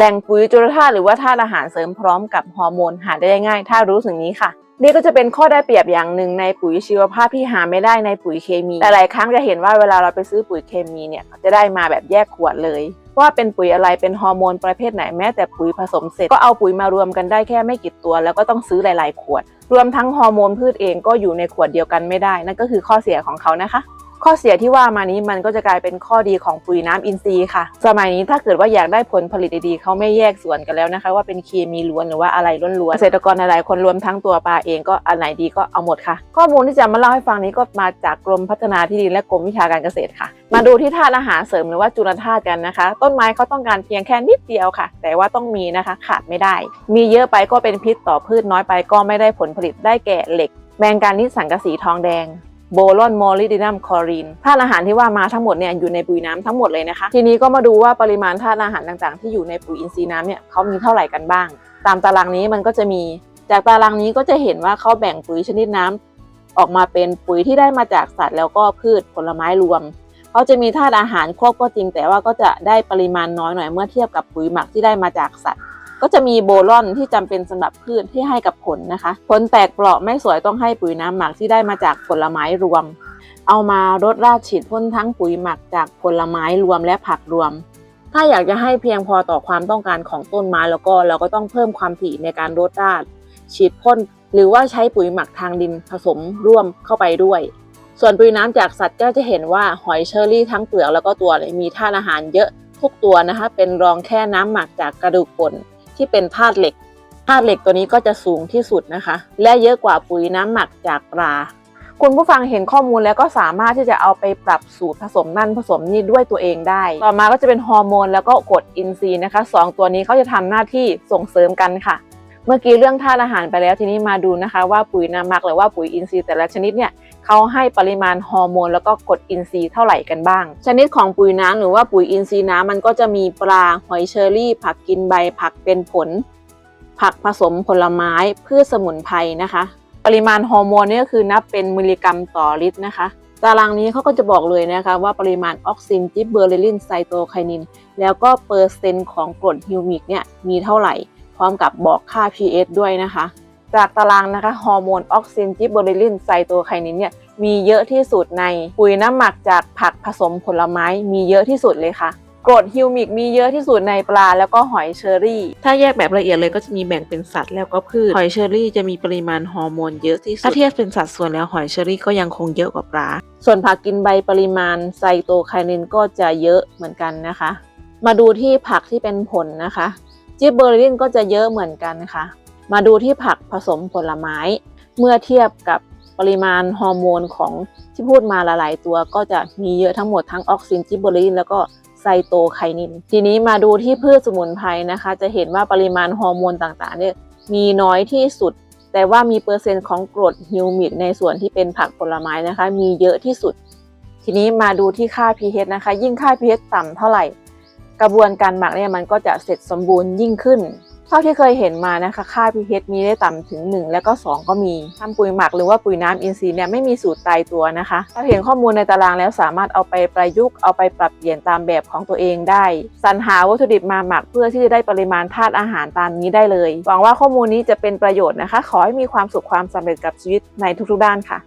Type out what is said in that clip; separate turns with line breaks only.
แหล่งปุ๋ยจุลธาตุหรือว่าธาตุอาหารเสริมพร้อมกับฮอร์โมนหาได้ง่าย ถ้ารู้ถึงนี้ค่ะนี่ก็จะเป็นข้อได้เปรียบอย่างหนึ่งในปุ๋ยชีวภาพที่หาไม่ได้ในปุ๋ยเคมี แต่หลายครั้งจะเห็นว่าเวลาเราไปซื้อปุ๋ยเคมีเนี่ยจะได้มาแบบแยกขวดเลย ว่าเป็นปุ๋ยอะไรเป็นฮอร์โมนประเภทไหนแม้แต่ปุ๋ยผสมเสร็จก็เอาปุ๋ยมารวมกันได้แค่ไม่กี่ตัว แล้วก็ต้องซื้อหลาย ๆ ขวด รวมทั้งฮอร์โมนพืชเองก็อยู่ในขวดเดียวกันไม่ได้ นั่นก็คือข้อเสียของเขานะคะ ข้อเสียที่ว่ามานี้มันก็จะกลายเป็นข้อดีของปุ๋ยน้ำอินทรีย์ค่ะ สมัยนี้ถ้าเกิดว่าอยากได้ผลผลิตดีๆเขาไม่แยกส่วนกันแล้วนะคะ ว่าเป็นเคมีล้วนหรือว่าอะไรล้วนๆเกษตรกรหลายๆคนรวมทั้งตัวปลาเองก็อันไหนดีก็เอาหมดค่ะ ข้อมูลที่จะมาเล่าให้ฟังนี้ก็มาจากกรมพัฒนาที่ดินและกรมวิชาการเกษตรค่ะ มาดูที่ธาตุอาหารเสริมหรือว่าจุลธาตุกันนะคะ ต้นไม้เขาต้องการเพียงแค่นิดเดียวค่ะ แต่ว่าต้องมีนะคะขาดไม่ได้ มีเยอะไปก็เป็นพิษต่อพืชน้อยไปก็ไม่ได้ผลผลิตได้แก่เหล็ก แมงกานีสสังกะสีทองแดง โบลอนโมลิดินัมคอรีนธาตุอาหารที่ว่ามาทั้งหมดเนี่ยอยู่ในปุ๋ยน้ำทั้งหมดเลยนะคะ ทีนี้ก็มาดูว่าปริมาณธาตุอาหารต่างๆ ที่อยู่ในปุ๋ยอินทรีย์น้ำเนี่ยเขามีเท่าไหร่กันบ้าง ตามตารางนี้มันก็จะมี จากตารางนี้ก็จะเห็นว่าเขาแบ่งปุ๋ยชนิดน้ำออกมาเป็นปุ๋ยที่ได้มาจากสัตว์แล้วก็พืชผลไม้รวมเขาจะมีธาตุอาหารครบก็จริง แต่ว่าก็จะได้ปริมาณน้อยหน่อยเมื่อเทียบกับปุ๋ยหมักที่ได้มาจากสัตว์ ก็จะมีโบลอนที่จำเป็นสำหรับพืชที่ให้กับผลนะคะ ผลแตกเปราะไม่สวยต้องให้ปุ๋ยน้ำหมักที่ได้มาจากผลไม้รวม เอามารดราดฉีดพ่นทั้งปุ๋ยหมักจากผลไม้รวมและผักรวม ถ้าอยากจะให้เพียงพอต่อความต้องการของต้นไม้แล้วก็เราก็ต้องเพิ่มความถี่ในการรดราด ฉีดพ่นหรือว่าใช้ปุ๋ยหมักทางดินผสมร่วมเข้าไปด้วย ส่วนปุ๋ยน้ำจากสัตว์ก็จะเห็นว่าหอยเชอรี่ทั้งเปลือกแล้วก็ตัวเลยมีธาตุอาหารเยอะทุกตัวนะคะเป็นรองแค่น้ำหมักจากกระดูกป่น ที่เป็นธาตุเหล็กธาตุเหล็กตัวนี้ก็จะสูงที่สุดนะคะ และเยอะกว่าปุ๋ยน้ำหมักจากปลาคุณผู้ฟังเห็นข้อมูลแล้วก็สามารถที่จะเอาไปปรับสูตรผสมนั่นผสมนี่ด้วยตัวเองได้ ต่อมาก็จะเป็นฮอร์โมนแล้วก็กรดอินทรีย์นะคะสองตัวนี้เขาจะทำหน้าที่ส่งเสริมกันค่ะ เมื่อกี้เรื่องธาตุอาหารไปแล้วทีนี้มาดูนะคะว่าปุ๋ยน้ำมักหรือว่าปุ๋ยอินทรีย์แต่ละชนิดเนี่ยเขาให้ปริมาณฮอร์โมนแล้วก็กรดอินทรีย์เท่าไหร่กันบ้าง ชนิดของปุ๋ยน้ำหรือว่าปุ๋ยอินทรีย์น้ำมันก็จะมีปลาหอยเชอรี่ ผักกินใบผักเป็นผล ผักผสมผลไม้พืชสมุนไพรนะคะ ปริมาณฮอร์โมนนี่ก็คือนับเป็นมิลลิกรัมต่อลิตรนะคะตารางนี้เขาก็จะบอกเลยนะคะว่าปริมาณออกซินจิบเบอร์เรลินไซโตไคนิน แล้วก็เปอร์เซ็นต์ของกรดฮิวมิกเนี่ยมีเท่าไหร่ พร้อมกับบอกค่า pH ด้วยนะคะ จากตารางนะคะฮอร์โมนออกซินจิบเบอร์เรลินไซโตไคนินเนี่ยมีเยอะที่สุดในปุ๋ยน้ำหมักจากผักผสมผลไม้มีเยอะที่สุดเลยค่ะกรดฮิวมิกมีเยอะที่สุดในปลาแล้วก็หอยเชอรี่ ถ้าแยกแบบละเอียดเลยก็จะมีแบ่งเป็นสัตว์แล้วก็พืช หอยเชอรี่จะมีปริมาณฮอร์โมนเยอะที่สุด ถ้าเทียบเป็นสัดส่วนแล้วหอยเชอรี่ก็ยังคงเยอะกว่าปลา ส่วนผักกินใบปริมาณไซโตไคนินก็จะเยอะเหมือนกันนะคะ มาดูที่ผักที่เป็นผลนะคะ จิบเบอร์ลินก็จะเยอะเหมือนกันค่ะ มาดูที่ผักผสมผลไม้ เมื่อเทียบกับปริมาณฮอร์โมนของที่พูดมาหลายๆตัวก็จะมีเยอะทั้งหมดทั้งออกซินจิบเบอร์ลินแล้วก็ไซโตไคนิน ทีนี้มาดูที่พืชสมุนไพรนะคะ จะเห็นว่าปริมาณฮอร์โมนต่างๆเนี่ยมีน้อยที่สุด แต่ว่ามีเปอร์เซ็นต์ของกรดฮิวมิกในส่วนที่เป็นผักผลไม้นะคะ มีเยอะที่สุด ทีนี้มาดูที่ค่า pH นะคะ ยิ่งค่า pH ต่ำเท่าไหร่ กระบวนการหมักเนี่ยมันก็จะเสร็จสมบูรณ์ยิ่งขึ้น เท่าที่เคยเห็นมานะคะ ค่า pH มีได้ต่ำถึง 1 และก็ 2 ก็มีทำปุ๋ยหมักหรือว่าปุ๋ยน้ำอินทรีย์เนี่ยไม่มีสูตรตายตัวนะคะถ้าเห็นข้อมูลในตารางแล้วสามารถเอาไปประยุกต์เอาไปปรับเปลี่ยนตามแบบของตัวเองได้ สรรหาวัตถุดิบมาหมักเพื่อที่จะได้ปริมาณธาตุอาหารตามนี้ได้เลย หวังว่าข้อมูลนี้จะเป็นประโยชน์นะคะ ขอให้มีความสุขความสำเร็จกับชีวิตในทุกๆด้านค่ะ